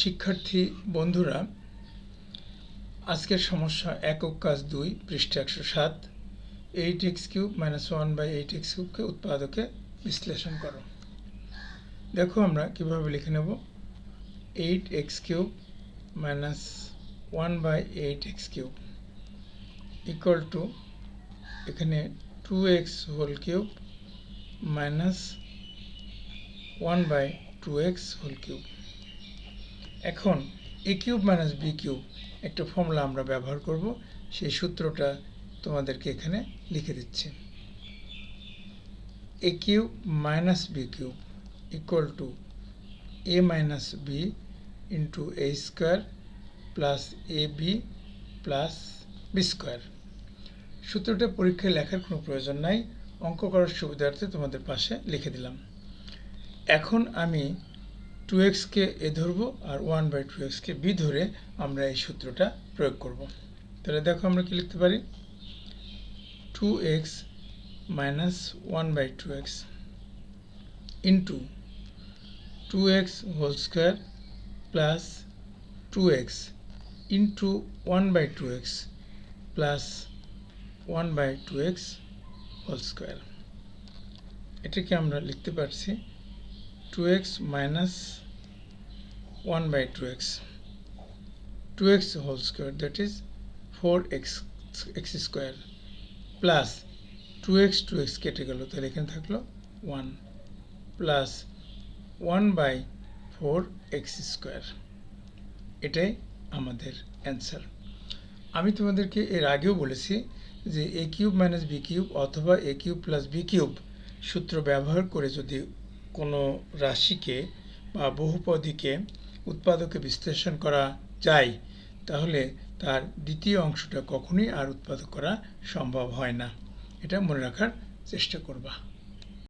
শিক্ষার্থী বন্ধুরা, আজকের সমস্যা একক কাজ দুই, পৃষ্ঠা একশো সাত। Eight x cube minus one by eight x কিউবকে উৎপাদকে বিশ্লেষণ করো। দেখো আমরা কীভাবে লিখে নেব। Eight x cube minus one by eight x cube equal to এখানে two x whole cube minus one by two x whole cube. এখন a cube minus b cube একটা ফর্মুলা আমরা ব্যবহার করব। সেই সূত্রটা তোমাদেরকে এখানে লিখে দিচ্ছি। A cube minus b cube equal to a minus b into a square plus a b plus b square সূত্রটা পরীক্ষায় লেখার কোনো প্রয়োজন নাই। অঙ্ক করার সুবিধার্থে তোমাদের পাশে লিখে দিলাম। এখন আমি টু এক্সকে এ ধরবো আর ওয়ান বাই টু এক্সকে বি ধরে আমরা এই সূত্রটা প্রয়োগ করব। তাহলে দেখো আমরা কি লিখতে পারি? Two x minus one by two x into two x whole square plus two x into one by two x plus one by two x whole square এটাকে আমরা লিখতে পারছি 2x minus 1 by 2x 2x whole square, that is 4x x square plus 2x 2x কেটে গেল, তাহলে এখানে থাকল 1 plus 1 by four x square এটাই আমাদের অ্যান্সার আমি তোমাদেরকে এর আগেও বলেছি যে a cube minus b cube অথবা a cube plus b cube সূত্র ব্যবহার করে যদি কোনো রাশিকে বা বহুপদীকে উৎপাদকে বিশ্লেষণ করা যায়, তাহলে তার দ্বিতীয় অংশটা কখনোই আর উৎপাদক করা সম্ভব হয় না। এটা মনে রাখার চেষ্টা করবা।